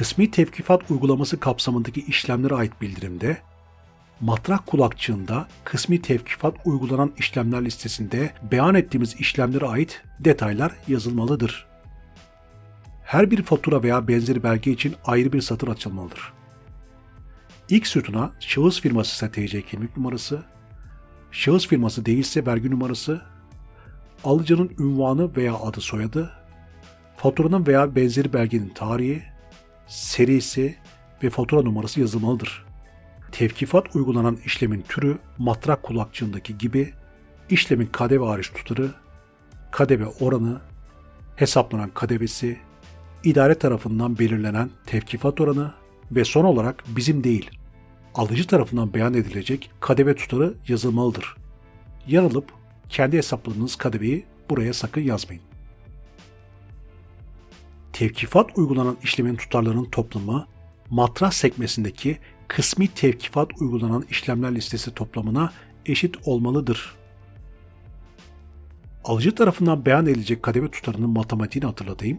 kısmi tevkifat uygulaması kapsamındaki işlemlere ait bildirimde, matrak kulakçığında kısmi tevkifat uygulanan işlemler listesinde beyan ettiğimiz işlemlere ait detaylar yazılmalıdır. Her bir fatura veya benzeri belge için ayrı bir satır açılmalıdır. İlk sütuna şahıs firması ise TC kimlik numarası, şahıs firması değilse vergi numarası, alıcının ünvanı veya adı soyadı, faturanın veya benzeri belgenin tarihi, serisi ve fatura numarası yazılmalıdır. Tevkifat uygulanan işlemin türü matrak kulakçığındaki gibi işlemin kadeve hariç tutarı, kadeve oranı, hesaplanan kadevesi, idare tarafından belirlenen tevkifat oranı ve son olarak bizim değil, alıcı tarafından beyan edilecek kadeve tutarı yazılmalıdır. Yanılıp kendi hesapladığınız kadeveyi buraya sakın yazmayın. Tevkifat uygulanan işlemin tutarlarının toplamı matras sekmesindeki kısmi tevkifat uygulanan işlemler listesi toplamına eşit olmalıdır. Alıcı tarafından beyan edilecek kademe tutarının matematiğini hatırlatayım.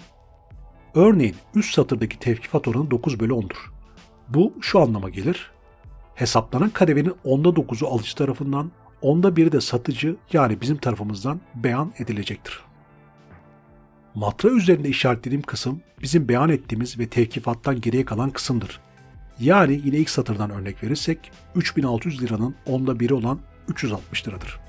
Örneğin üst satırdaki tevkifat oranı 9 bölü 10'dur. Bu şu anlama gelir. Hesaplanan kadevenin onda 9'u alıcı tarafından, onda 1'i de satıcı yani bizim tarafımızdan beyan edilecektir. Matra üzerinde işaretlediğim kısım bizim beyan ettiğimiz ve tevkifattan geriye kalan kısımdır. Yani yine ilk satırdan örnek verirsek 3600 liranın onda biri olan 360 liradır.